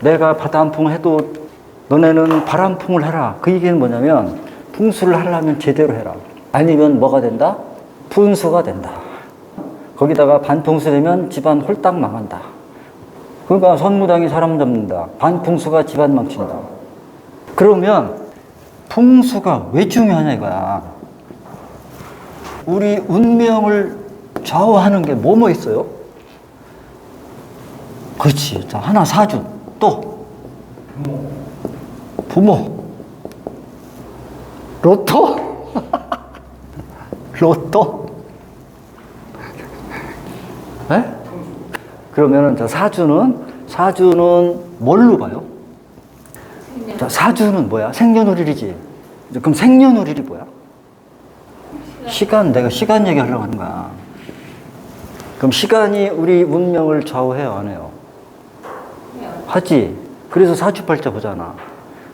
내가 바람풍 해도 너네는 바람풍을 해라. 그 얘기는 뭐냐면 풍수를 하려면 제대로 해라. 아니면 뭐가 된다? 분수가 된다. 거기다가 반풍수 되면 집안 홀딱 망한다. 그러니까 선무당이 사람 잡는다. 반풍수가 집안 망친다. 그러면 풍수가 왜 중요하냐 이거야. 우리 운명을 좌우하는 게 뭐뭐 있어요? 그렇지. 자, 하나 사준. 또 부모. 로또? 로또? 에? 그러면은 저 사주는 사주는 뭘로 봐요? 자, 사주는 뭐야? 생년월일이지. 그럼 생년월일이 뭐야? 시간, 내가 시간 얘기하려고 하는 거야. 그럼 시간이 우리 운명을 좌우해요, 안 해요? 하지. 그래서 사주팔자 보잖아.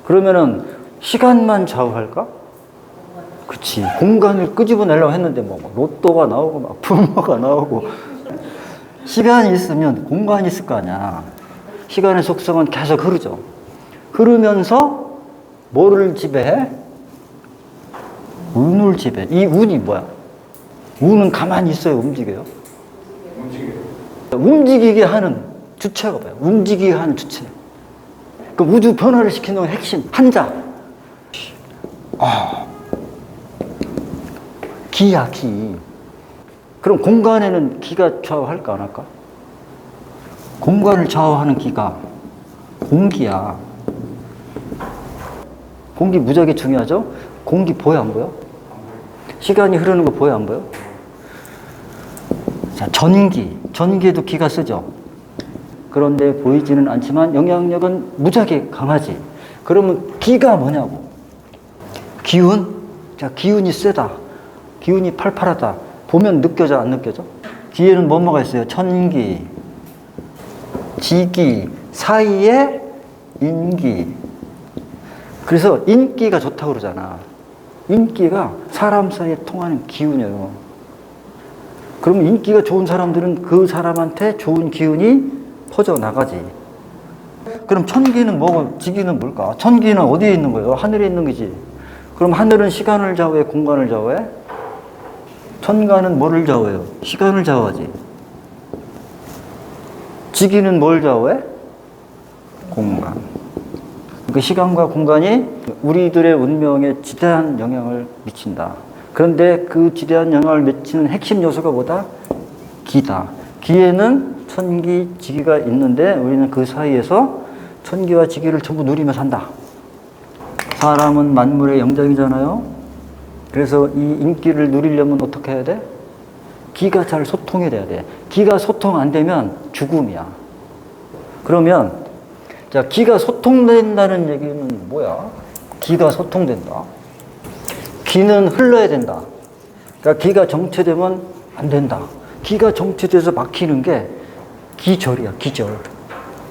그러면은 시간만 좌우할까? 그치. 공간을 끄집어내려고 했는데 뭐 로또가 나오고 막 부모가 나오고 시간이 있으면 공간이 있을 거 아니야. 시간의 속성은 계속 흐르죠. 흐르면서 뭐를 지배해? 운을 지배. 이 운이 뭐야? 운은 가만히 있어요, 움직여요? 움직이게 하는 주체가 뭐야? 움직이게 하는 주체. 그 우주 변화를 시키는 핵심, 한자. 아. 기야, 기. 그럼 공간에는 기가 좌우할까, 안 할까? 공간을 좌우하는 기가 공기야. 공기 무지하게 중요하죠? 공기 보여, 안 보여? 시간이 흐르는 거 보여, 안 보여? 자, 전기. 전기에도 기가 쓰죠? 그런데 보이지는 않지만 영향력은 무지하게 강하지. 그러면 기가 뭐냐고? 기운? 자, 기운이 세다. 기운이 팔팔하다. 보면 느껴져, 안 느껴져? 뒤에는 뭐뭐가 있어요? 천기, 지기, 사이에 인기. 그래서 인기가 좋다고 그러잖아. 인기가 사람 사이에 통하는 기운이에요. 그러면 인기가 좋은 사람들은 그 사람한테 좋은 기운이 퍼져 나가지. 그럼 천기는 뭐고 지기는 뭘까? 천기는 어디에 있는 거예요? 하늘에 있는 거지. 그럼 하늘은 시간을 좌우해, 공간을 좌우해? 천가는 뭐를 좌우해요? 시간을 좌우하지. 지기는 뭘 좌우해? 공간. 그 시간과 공간이 우리들의 운명에 지대한 영향을 미친다. 그런데 그 지대한 영향을 미치는 핵심 요소가 뭐다? 기다. 기에는 천기, 지기가 있는데 우리는 그 사이에서 천기와 지기를 전부 누리며 산다. 사람은 만물의 영장이잖아요. 그래서 이 인기를 누리려면 어떻게 해야 돼? 기가 잘 소통이 돼야 돼. 기가 소통 안 되면 죽음이야. 그러면 자, 기가 소통된다는 얘기는 뭐야? 기가 소통된다. 기는 흘러야 된다. 그러니까 기가 정체되면 안 된다. 기가 정체돼서 막히는 게 기절이야, 기절.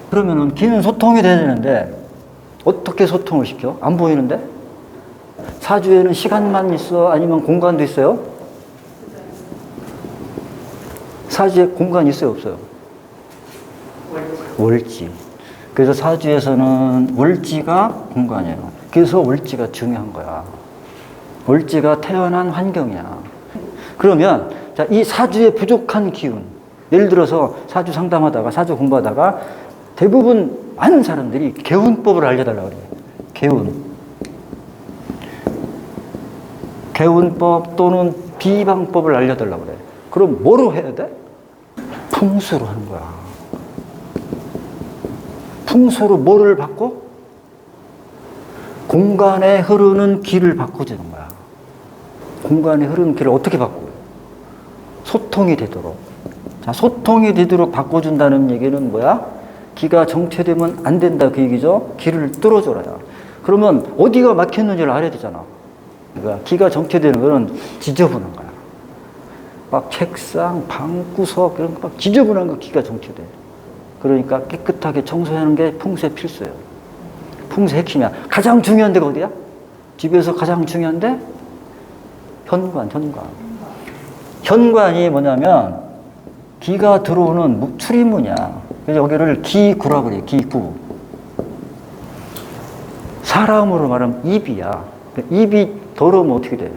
그러면은 기는 소통이 돼야 되는데 어떻게 소통을 시켜? 안 보이는데? 사주에는 시간만 있어? 아니면 공간도 있어요? 사주에 공간이 있어요, 없어요? 월지. 그래서 사주에서는 월지가 공간이에요. 그래서 월지가 중요한 거야. 월지가 태어난 환경이야. 그러면 자, 이 사주에 부족한 기운. 예를 들어서 사주 상담하다가 사주 공부하다가 대부분 많은 사람들이 개운법을 알려달라고 그래요. 개운. 개운법 또는 비방법을 알려달라고 그래. 그럼 뭐로 해야 돼? 풍수로 하는 거야. 풍수로 뭐를 바꿔? 공간에 흐르는 길을 바꿔주는 거야. 공간에 흐르는 길을 어떻게 바꿔요? 소통이 되도록. 자, 소통이 되도록 바꿔준다는 얘기는 뭐야? 기가 정체되면 안 된다 그 얘기죠. 길을 뚫어줘라야. 그러면 어디가 막혔는지를 알아야 되잖아. 그러니까 기가 정체되는 거는 지저분한 거야. 막 책상, 방구석 이런 거 막 지저분한 거 기가 정체돼. 그러니까 깨끗하게 청소하는 게 풍수의 필수예요. 풍수 핵심이야. 가장 중요한 데가 어디야? 집에서 가장 중요한 데 현관, 현관. 현관이 뭐냐면 기가 들어오는 무- 출입문이야. 그래서 여기를 기구라고 그래요. 기구. 사람으로 말하면 입이야. 입이 더러우면 어떻게 돼?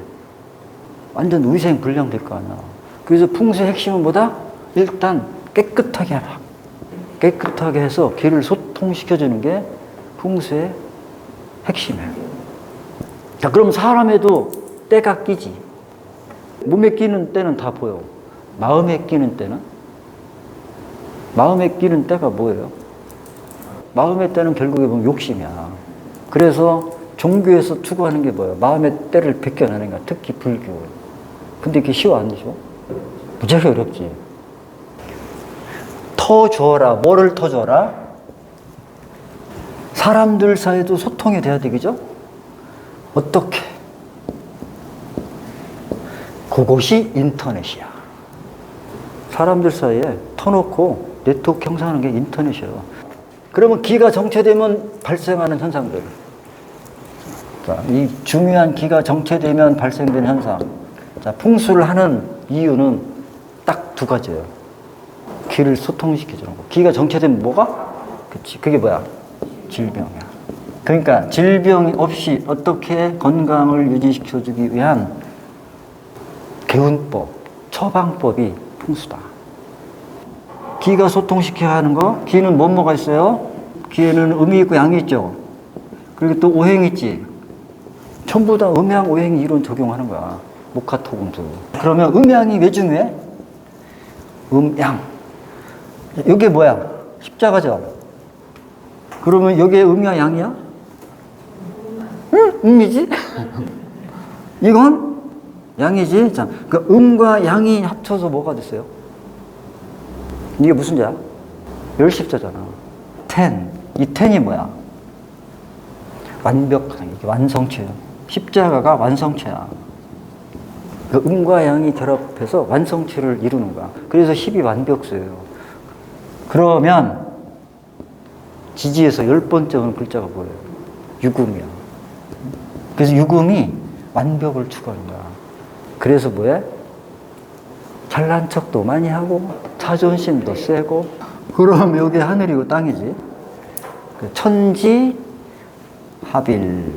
완전 위생 불량 될 거 아니야. 그래서 풍수의 핵심은 뭐다? 일단 깨끗하게 하라. 깨끗하게 해서 기를 소통시켜주는 게 풍수의 핵심이에요. 자, 그럼 사람에도 때가 끼지. 몸에 끼는 때는 다 보여. 마음에 끼는 때는? 마음에 끼는 때가 뭐예요? 마음의 때는 결국에 보면 욕심이야. 그래서 종교에서 추구하는 게 뭐예요? 마음의 때를 벗겨내는 거야. 특히 불교. 근데 그게 쉬워 아니죠? 무지하게 어렵지. 터줘라. 뭐를 터줘라? 사람들 사이에도 소통이 돼야 되겠죠? 어떻게? 그것이 인터넷이야. 사람들 사이에 터놓고 네트워크 형성하는 게 인터넷이에요. 그러면 기가 정체되면 발생하는 현상들. 자, 이 중요한 기가 정체되면 발생되는 현상. 자, 풍수를 하는 이유는 딱 두 가지예요. 기를 소통시켜주는 거. 기가 정체되면 뭐가? 그치. 그게 뭐야? 질병이야. 그러니까 질병 없이 어떻게 건강을 유지시켜주기 위한 개운법, 처방법이 풍수다. 기가 소통시켜야 하는 거, 기는 뭐 뭐가 있어요? 기에는 음이 있고 양이 있죠. 그리고 또 오행이 있지. 전부 다 음양, 오행 이론 적용하는 거야. 목화토금수. 그러면 음양이 왜 중요해? 음양. 이게 뭐야? 십자가죠. 그러면 여기에 음이야, 양이야? 응, 음이지? 이건 양이지. 자, 그 음과 양이 합쳐서 뭐가 됐어요? 이게 무슨 자야? 열십자잖아. 텐. 이 텐이 뭐야? 완벽한, 이게 완성체야. 십자가가 완성체야. 그 음과 양이 결합해서 완성체를 이루는 거야. 그래서 십이 완벽수예요. 그러면 지지에서 열 번째 오는 글자가 뭐예요? 유금이야. 그래서 유금이 완벽을 거야. 그래서 뭐해? 잘난 척도 많이 하고 자존심도 세고 그럼 여기 하늘이고 땅이지. 그 천지 합일.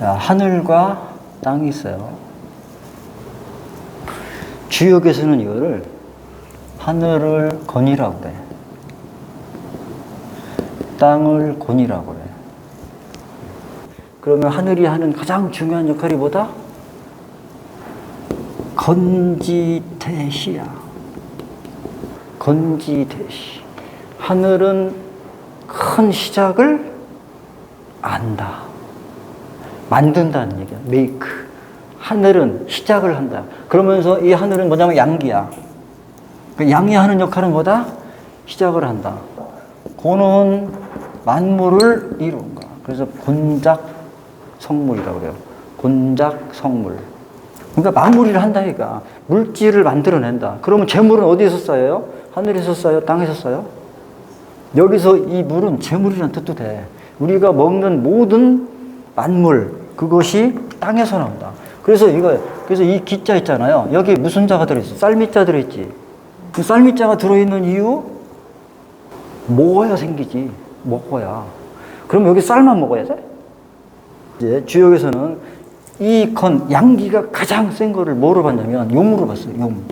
자, 하늘과 땅이 있어요. 주역에서는 이거를 하늘을 건이라고 그래. 땅을 곤이라고 그래. 그러면 하늘이 하는 가장 중요한 역할이 뭐다? 건지태시야. 건지태시. 하늘은 큰 시작을 안다. 만든다는 얘기야. 메이크. 하늘은 시작을 한다. 그러면서 이 하늘은 뭐냐면 양기야. 그 양이 하는 역할은 뭐다? 시작을 한다. 고는 만물을 이룬 거야. 그래서 곤작 성물이라고 그래요. 곤작 성물. 그러니까 마무리를 한다, 니까 물질을 만들어낸다. 그러면 재물은 어디에서 쌓여요? 하늘에서 쌓여? 땅에서 쌓여? 여기서 이 물은 재물이라는 뜻도 돼. 우리가 먹는 모든 만물, 그것이 땅에서 나온다. 그래서 이거, 그래서 이 기자 있잖아요. 여기 무슨 자가 들어있어? 쌀미자 들어있지. 그 쌀미자가 들어있는 이유? 먹어야 생기지. 먹어야. 그럼 여기 쌀만 먹어야 돼? 이제 주역에서는 이 건, 양기가 가장 센 거를 뭐로 봤냐면 용으로 봤어요, 용.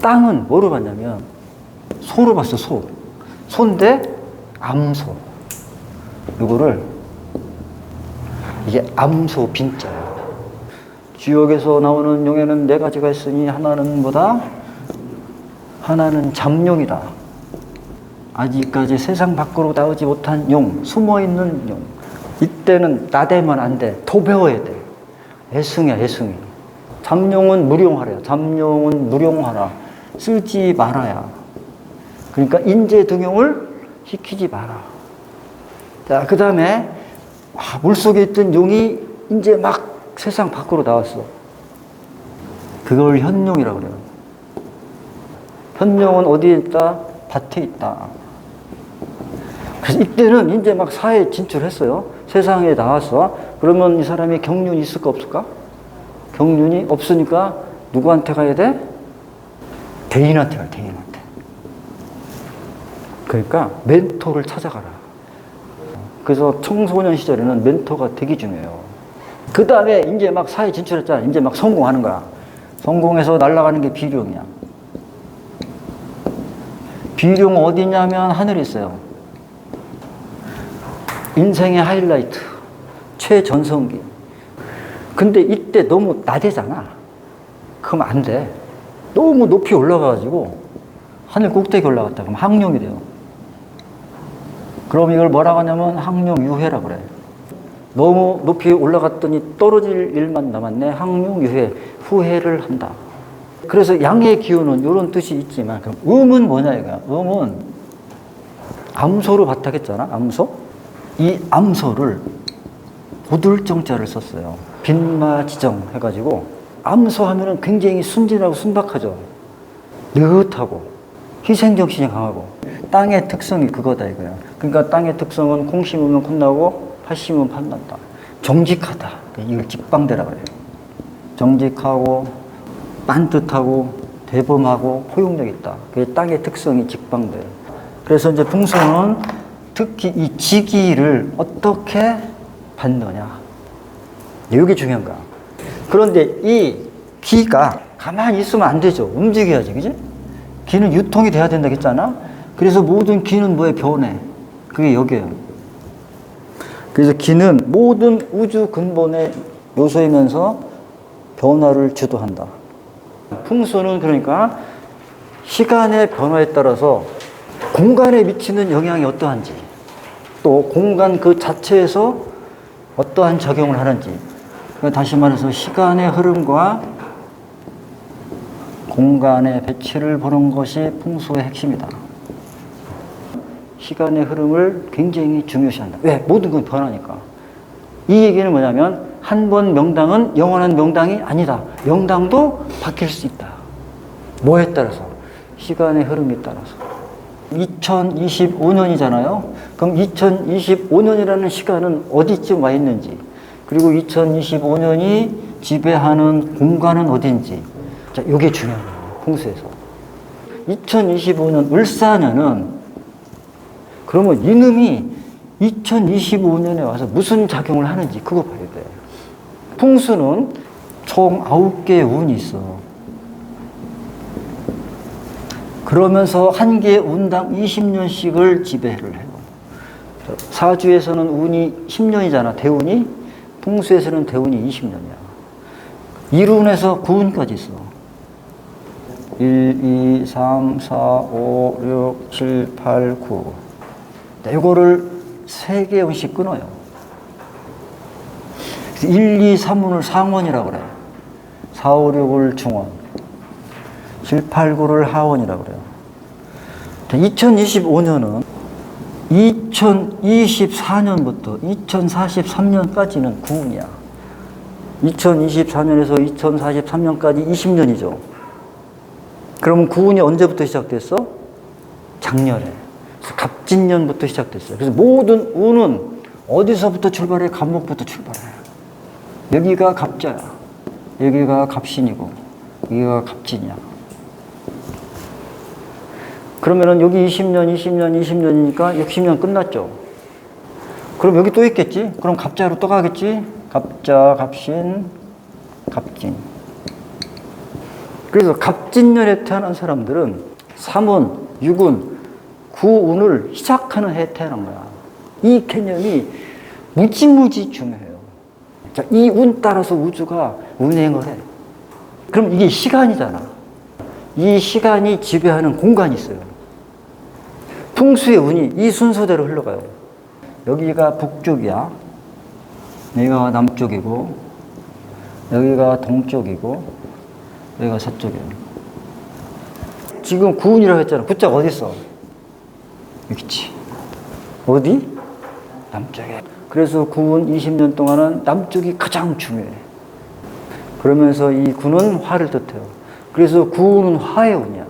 땅은 뭐로 봤냐면 소로 봤어, 소. 소인데 암소. 이거를 이게 암소 빈자야. 주역에서 나오는 용에는 네 가지가 있으니 하나는 뭐다? 하나는 잠룡이다. 아직까지 세상 밖으로 나오지 못한 용, 숨어 있는 용. 이때는 나대면 안 돼. 더 배워야 돼. 애승이야, 애승이. 잠룡은 무용하래요. 잠룡은 무용하라. 쓰지 말아야. 그러니까 인재 등용을 시키지 마라. 자, 그 다음에 물속에 있던 용이 이제 막 세상 밖으로 나왔어. 그걸 현용이라고 그래요. 현용은 어디에 있다? 밭에 있다. 그래서 이때는 이제 막 사회에 진출했어요. 세상에 나와서 그러면 이 사람이 경륜이 있을까 없을까? 경륜이 없으니까 누구한테 가야 돼? 대인한테 가야 대인한테. 그러니까 멘토를 찾아가라. 그래서 청소년 시절에는 멘토가 되게 중요해요. 그 다음에 이제 막 사회 진출했잖아. 이제 막 성공하는 거야. 성공해서 날아가는 게 비룡이야. 비룡 어디냐면 하늘에 있어요. 인생의 하이라이트. 최전성기. 근데 이때 너무 나대잖아. 그럼 안 돼. 너무 높이 올라가가지고 하늘 꼭대기 올라갔다. 그럼 항룡이 돼요. 그럼 이걸 뭐라고 하냐면 항룡 유해라 그래. 너무 높이 올라갔더니 떨어질 일만 남았네. 항룡유해. 후회를 한다. 그래서 양의 기운은 이런 뜻이 있지만 그럼 음은 뭐냐 이거야. 음은 암소로 바탕했잖아. 암소. 이 암소를 고들정자를 썼어요. 빈마지정 해가지고 암소 하면은 굉장히 순진하고 순박하죠. 느긋하고 희생정신이 강하고 땅의 특성이 그거다 이거야. 그러니까 땅의 특성은 콩 심으면 콩 나고 팥 난다. 정직하다. 이걸 직방대라 그래요. 정직하고 빤듯하고 대범하고 포용력 있다. 그게 땅의 특성이 직방대. 그래서 이제 풍수는 특히 이 지기를 어떻게 받느냐. 이게 중요한 거야. 그런데 이 기가 가만히 있으면 안 되죠. 움직여야지, 그지? 기는 유통이 돼야 된다 했잖아. 그래서 모든 기는 뭐에 변해. 그게 여기에요. 그래서 기는 모든 우주 근본의 요소이면서 변화를 주도한다. 풍수는 그러니까 시간의 변화에 따라서 공간에 미치는 영향이 어떠한지, 또 공간 그 자체에서 어떠한 작용을 하는지, 그 다시 말해서 시간의 흐름과 공간의 배치를 보는 것이 풍수의 핵심이다. 시간의 흐름을 굉장히 중요시한다. 왜? 모든 건 변하니까. 이 얘기는 뭐냐면 한 번 명당은 영원한 명당이 아니다. 명당도 바뀔 수 있다. 뭐에 따라서? 시간의 흐름에 따라서. 2025년이잖아요. 그럼 2025년이라는 시간은 어디쯤 와 있는지, 그리고 2025년이 지배하는 공간은 어딘지. 자, 이게 중요한 거예요. 풍수에서. 2025년 을사년은 그러면 이놈이 2025년에 와서 무슨 작용을 하는지 그거 봐야 돼. 풍수는 총 9개의 운이 있어. 그러면서 한 개의 운당 20년씩을 지배를 해요. 사주에서는 운이 10년이잖아, 대운이. 풍수에서는 대운이 20년이야. 1운에서 9운까지 있어. 1, 2, 3, 4, 5, 6, 7, 8, 9. 이거를 세개 운씩 끊어요. 1, 2, 3운을 상원이라고 그래요. 4, 5, 6을 중원. 7, 8, 9를 하원이라고 그래요. 2025년은 2024년부터 2043년까지는 구운이야. 2024년에서 2043년까지 20년이죠. 그러면 구운이 언제부터 시작됐어? 작년에. 갑진년부터 시작됐어요. 그래서 모든 운은 어디서부터 출발해? 갑목부터 출발해. 여기가 갑자야. 여기가 갑신이고, 여기가 갑진이야. 그러면은 여기 20년, 20년, 20년이니까 60년 끝났죠. 그럼 여기 또 있겠지? 그럼 갑자로 또 가겠지? 갑자, 갑신, 갑진. 그래서 갑진년에 태어난 사람들은 3운, 6운, 9운을 시작하는 해에 태어난 거야. 이 개념이 무지무지 중요해요. 자, 이 운 따라서 우주가 운행을 해. 그럼 이게 시간이잖아. 이 시간이 지배하는 공간이 있어요. 풍수의 운이 이 순서대로 흘러가요. 여기가 북쪽이야. 여기가 남쪽이고, 여기가 동쪽이고, 여기가 서쪽이야. 지금 구운이라고 했잖아. 구자가 어디 있어? 있지. 어디? 남쪽에. 그래서 구운 20년 동안은 남쪽이 가장 중요해. 그러면서 이 군은 화를 뜻해요. 그래서 구운은 화의 운이야.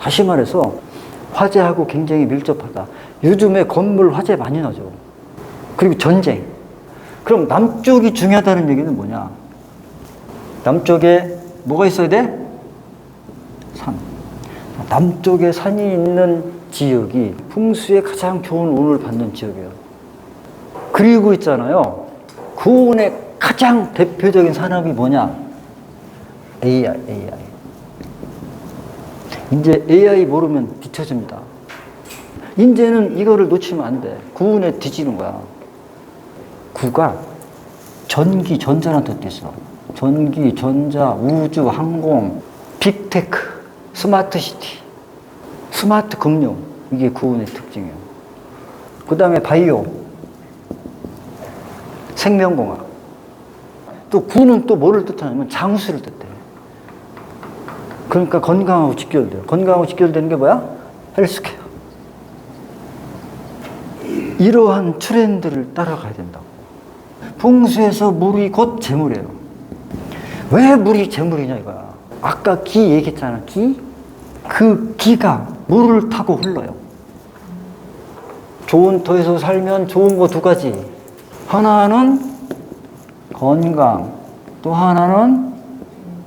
다시 말해서 화재하고 굉장히 밀접하다. 요즘에 건물 화재 많이 나죠. 그리고 전쟁. 그럼 남쪽이 중요하다는 얘기는 뭐냐? 남쪽에 뭐가 있어야 돼? 산. 남쪽에 산이 있는 지역이 풍수에 가장 좋은 운을 받는 지역이에요. 그리고 있잖아요. 그 운의 가장 대표적인 산업이 뭐냐? AI, AI. 이제 AI 모르면 뒤처집니다. 이제는 이거를 놓치면 안 돼. 구운에 뒤지는 거야. 구가 전기, 전자라는 뜻도 있어. 전기, 전자, 우주, 항공, 빅테크, 스마트 시티, 스마트 금융. 이게 구운의 특징이에요. 그 다음에 바이오, 생명공학. 또 구는 또 뭐를 뜻하냐면 장수를 뜻해. 그러니까 건강하고 직결돼요. 건강하고 직결되는 게 뭐야? 헬스케어. 이러한 트렌드를 따라가야 된다고. 풍수에서 물이 곧 재물이에요. 왜 물이 재물이냐 이거야. 아까 기 얘기했잖아. 기? 그 기가 물을 타고 흘러요. 좋은 터에서 살면 좋은 거 두 가지. 하나는 건강, 또 하나는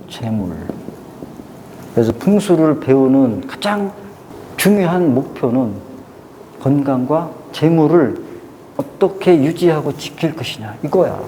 재물. 그래서 풍수를 배우는 가장 중요한 목표는 건강과 재물을 어떻게 유지하고 지킬 것이냐 이거야.